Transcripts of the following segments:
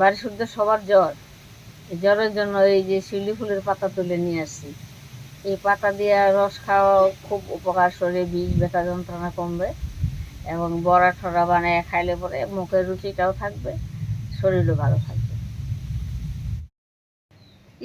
বাড়ি শুদ্ধ সবার জ্বর। এই জ্বরের জন্য এই যে শিউলি ফুলের পাতা তুলে নিয়ে আসছি। এই পাতা দিয়ে রস খাওয়া খুব উপকার, শরীরে বিষ, ব্যথা যন্ত্রণা কমবে এবং বড়া ঠরা বানায় খাইলে পরে মুখের রুচিটাও থাকবে, শরীরও ভালো থাকবে।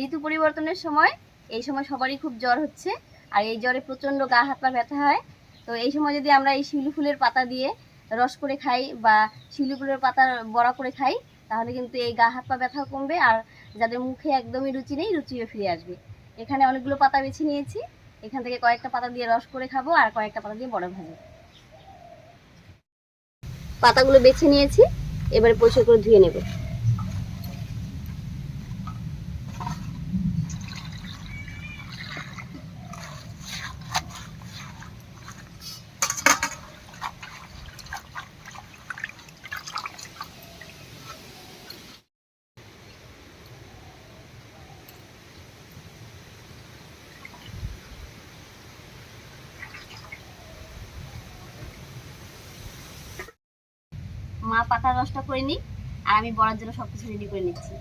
ঋতু পরিবর্তনের সময়, এই সময় সবারই খুব জ্বর হচ্ছে আর এই জ্বরে প্রচণ্ড গা, হাত, পা ব্যথা হয়। তো এই সময় যদি আমরা এই শিউলি ফুলের পাতা দিয়ে রস করে খাই বা শিউলি ফুলের পাতা বড়া করে খাই তাহলে কিন্তু এই গা হাত পা ব্যথাও কমবে আর যাদের মুখে একদমই রুচি নেই রুচিও ফিরে আসবে। এখানে অনেকগুলো পাতা বেছে নিয়েছি। এখান থেকে কয়েকটা পাতা দিয়ে রস করে খাব আর কয়েকটা পাতা দিয়ে বড় ভাজবো। পাতাগুলো বেছে নিয়েছি, এবারে পরিষ্কার করে ধুয়ে নেব। মা পাতার রসটা করে নিই আর আমি বড়ার জন্য সবকিছু রেডি করে নিচ্ছি।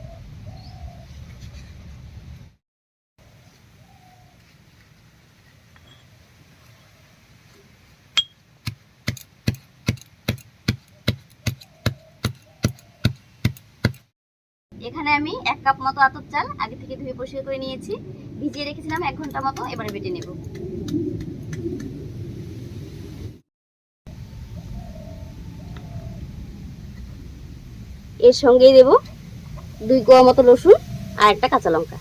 এখানে আমি এক কাপ মতো আতপ চাল আগে থেকে ধুয়ে পরিষ্কার করে নিয়েছি। ভিজিয়ে রেখেছিলাম এক ঘণ্টা মতো, এবারে বেটে নেব। এর সঙ্গেই দেব দুই কোয়া মতো রসুন আর একটা কাঁচা লঙ্কা।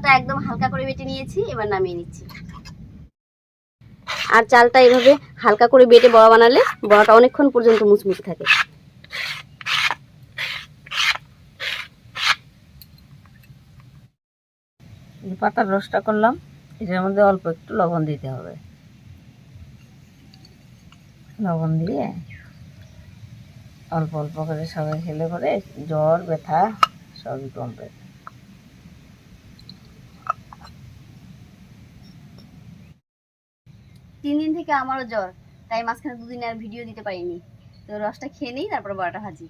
চালটা একদম হালকা করে বেটে নিয়েছি, এবার নামিয়ে নিচ্ছি। আর চালটা এভাবে হালকা করে বেটে বড়া বানালে বড়াটা অনেকক্ষণ পর্যন্ত মুচমুচে থাকে। পাতার রসটা করলাম, এটার মধ্যে অল্প একটু লবণ দিতে হবে। লবণ দিয়ে অল্প অল্প করে সবাই খেলে পরে জ্বর, ব্যথা সবই কমবে। তিন দিন থেকে আমারও জ্বর, তাই মাঝখানে দুদিন আর ভিডিও দিতে পারিনি। তো রসটা খেয়ে নিই, তারপর বড়াটা ভাজি।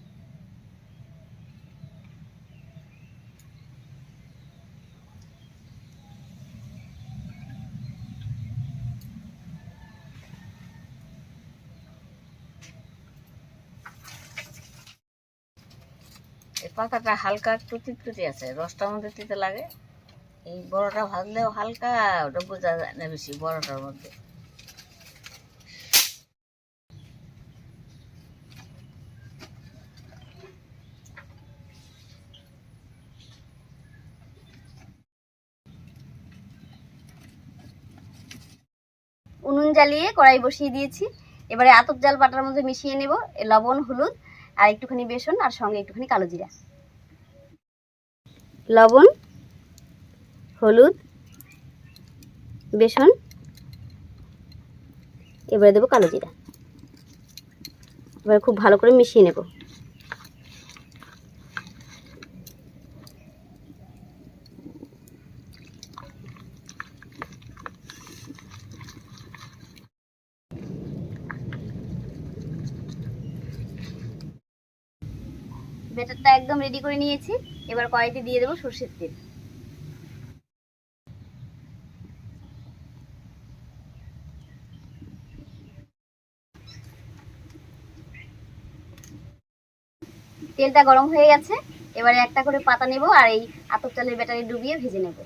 পাতাটা হালকা একটু তিতকুতি আছে, রসটার মধ্যে তিতে লাগে। এই বড়টা ভাজলেও হালকা, ওটা বোঝা যায় না বেশি বড়টার মধ্যে। জ্বালিয়ে কড়াই বসিয়ে দিয়েছি। এবারে আতপ জাল বাটার মধ্যে মিশিয়ে নেব লবণ, হলুদ, আর একটুখানি বেসন, আর সঙ্গে একটুখানি কালো জিরা। লবণ, হলুদ, বেসন, এবারে দেবো কালো জিরা। এবারে খুব ভালো করে মিশিয়ে নেব। ব্যাটারটা একদম রেডি করে নিয়েছি। এবার কড়াইতে দিয়ে দেবো সর্ষের তেল। তেলটা গরম হয়ে গেছে। এবারে একটা করে পাতা নেব আর এই আতপ চালের ব্যাটারে ডুবিয়ে ভেজে নেব।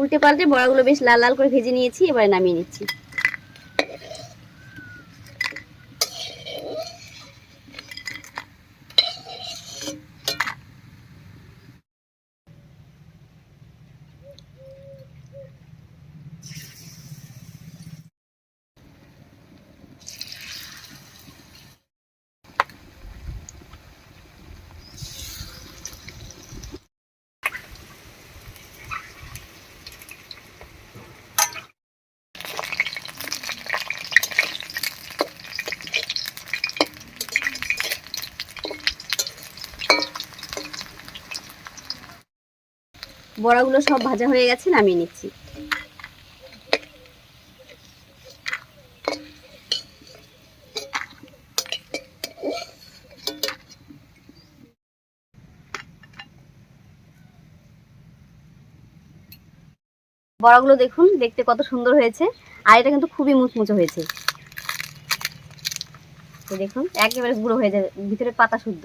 উল্টে পাল্টে বড়াগুলো বেশ লাল লাল করে ভেজে নিয়েছি এবারে নামিয়ে নিচ্ছি। বড়াগুলো সব ভাজা হয়ে গেছে, নামিয়ে নিচ্ছি। বড়াগুলো দেখুন, দেখতে কত সুন্দর হয়েছে, আর এটা কিন্তু খুবই মুচমুচে হয়েছে। দেখুন, একেবারে গুঁড়ো হয়ে যায় ভিতরে পাতা শুদ্ধ।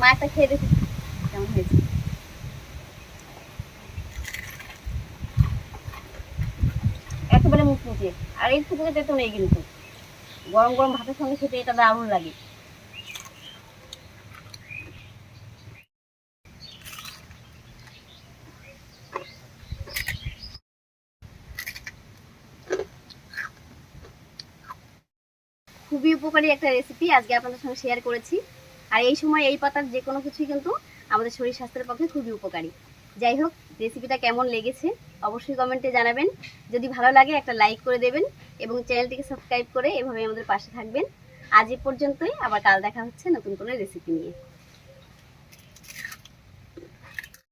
মা একটা খেয়ে দেখুন কেমন হয়েছে? একেবারে মুচমুচে আর এই ফুটে তেতো নেই কিন্তু। গরম গরম ভাতের সঙ্গে খেতে এটা দারুণ লাগে। খুবই উপকারী একটা রেসিপি আজকে আপনাদের সঙ্গে শেয়ার করেছি। আর এই সময় এই পাতার যে কোনো কিছুই কিন্তু আমাদের শরীর স্বাস্থ্যের পক্ষে খুবই উপকারী। যাই হোক রেসিপিটা কেমন লেগেছে অবশ্যই কমেন্টে জানাবেন। যদি ভালো লাগে, একটা লাইক করে দেবেন এবং চ্যানেলটিকে সাবস্ক্রাইব করে এভাবে আমাদের পাশে থাকবেন। আজ এ পর্যন্তই, আবার কাল দেখা হচ্ছে নতুন কোনো রেসিপি নিয়ে।